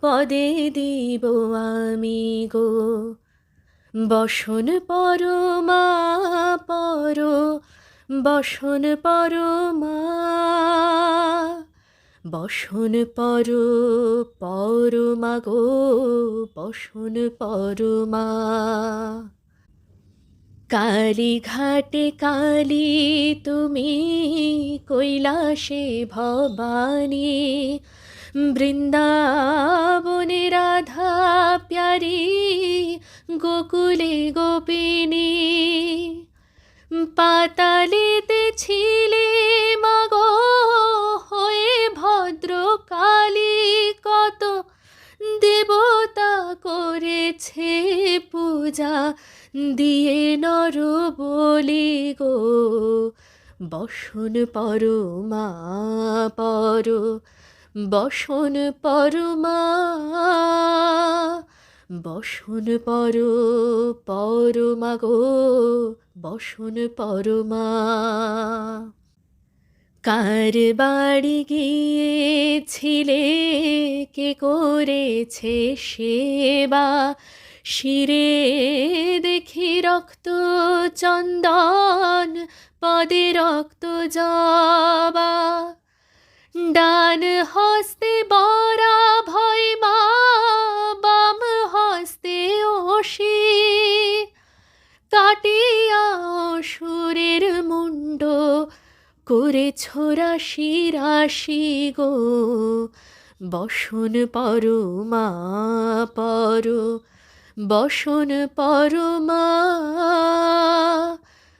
পদে দিব আমি গো। বসন পরমা পর, বসন পরমা বসন পর পরমা গো, বসন পরমা কালী ঘাটে কালী, তুমি কৈলাসে ভবানী বৃন্দাবনে রাধা প্যারি, গোকুলে গোপিনী। পাতালিতে ছিলে মাগো হয়ে ভদ্র কালী কত দেবতা করেছে পূজা দিয়ে নর বলি গো। বসন পরমা পর বসন পরমা, বসন পর পরমা গো, বসন পরমা। কার বাড়ি গিয়েছিলে, কে করেছে সেবা? শিরে দেখি রক্ত চন্দন, পদে রক্ত জবা ডান হস্তে বরা ভয় মা, বাম হস্তে ওষি। কাটিয়া অসুরের মুন্ড করে ছোড়াশি রাশি গো, বসন পরমা পর, বসন পরমা।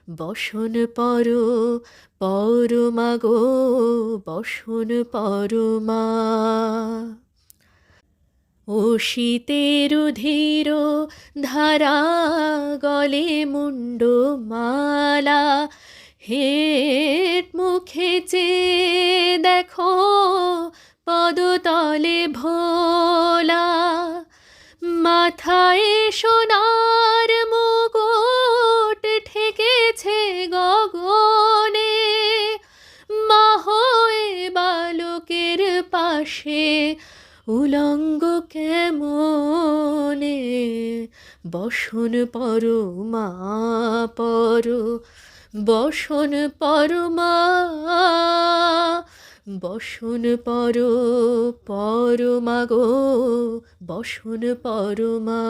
বসন পর পরমা গো, বসন পরমা ও শীতের ধীর ধারা গলে মুন্ড মালা, হেট মুখে চে দেখো পদতলে ভোলা। মাথায় সোনার উলঙ্গ কেমনে? বসন পরমা পর, বসন পরমা, বসন পর পরমা গো, বসন পরমা।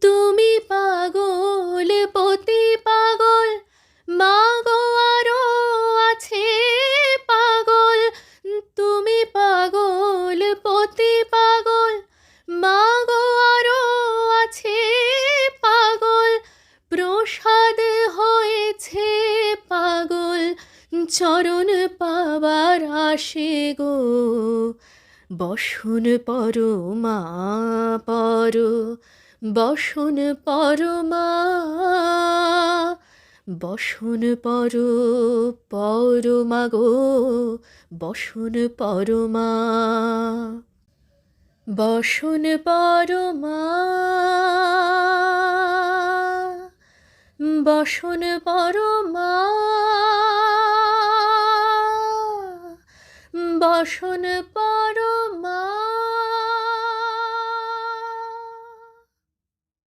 তুমি পাগল, পতি পাগল পাগল, মাগো আরও আছে পাগল, প্রসাদ হয়েছে পাগল, চরণ পাবার আসে গো। বসন পরমা পর, বসন পরমা, বসন পর পরমা গো, বসন পরমা। বসন পরমা বসন পরমা বসন পরমা।